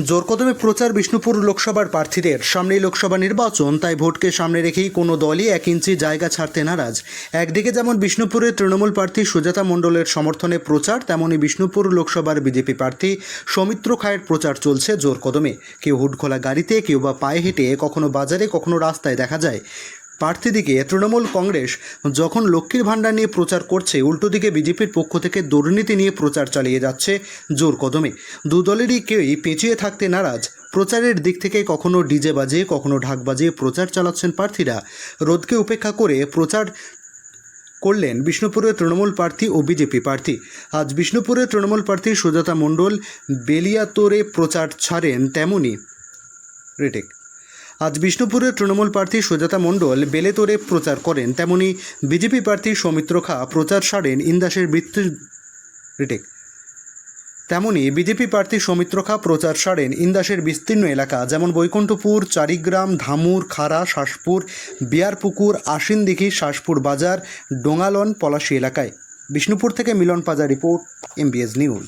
জোরকদমে প্রচার বিষ্ণুপুর লোকসভার প্রার্থীদের। সামনেই লোকসভা নির্বাচন, তাই ভোটকে সামনে রেখেই কোনো দলই এক ইঞ্চি জায়গা ছাড়তে নারাজ। একদিকে যেমন বিষ্ণুপুরের তৃণমূল প্রার্থী সুজাতা মণ্ডলের সমর্থনে প্রচার তেমনই বিষ্ণুপুর লোকসভার বিজেপি প্রার্থী সৌমিত্র খায়ের প্রচার চলছে জোরকদমে। কেউ হুডখোলা গাড়িতে, কেউ বা পায়ে হেঁটে, কখনো বাজারে, কখনো রাস্তায় দেখা যায়। প্রার্থীদিকে তৃণমূল কংগ্রেস যখন লক্ষ্মীর ভাণ্ডার নিয়ে প্রচার করছে, উল্টো দিকে বিজেপির পক্ষ থেকে দুর্নীতি নিয়ে প্রচার চালিয়ে যাচ্ছে জোর কদমে। দু দলেরই কেউই পেঁচিয়ে থাকতে নারাজ। প্রচারের দিক থেকে কখনো ডিজে বাজিয়ে, কখনো ঢাক বাজিয়ে প্রচার চালাচ্ছেন প্রার্থীরা। রোদকে উপেক্ষা করে প্রচার করলেন বিষ্ণুপুরের তৃণমূল প্রার্থী ও বিজেপি প্রার্থী। আজ বিষ্ণুপুরের তৃণমূল প্রার্থী সুজাতা মণ্ডল বেলিয়াতোরে প্রচার ছাড়েন তেমনই। রিটেক। আজ বিষ্ণুপুরের তৃণমূল প্রার্থী সুজাতা মণ্ডল বেলেতোরে প্রচার করেন। তেমনি বিজেপি প্রার্থী সৌমিত্র খা প্রচার সারেন ইন্দাসের মৃত্যু রিটেক তেমনি বিজেপি প্রার্থী সৌমিত্র খা প্রচার সারেন ইন্দাসের বিস্তীর্ণ এলাকা, যেমন বৈকুণ্ঠপুর, চারিগ্রাম, ধামুর, খাড়া, শাসপুর, বিয়ারপুকুর আশিনদিঘি শাসপুর বাজার, ডোঙালন, পলাশী এলাকায়। বিষ্ণুপুর থেকে Milan Paja report, MBS news.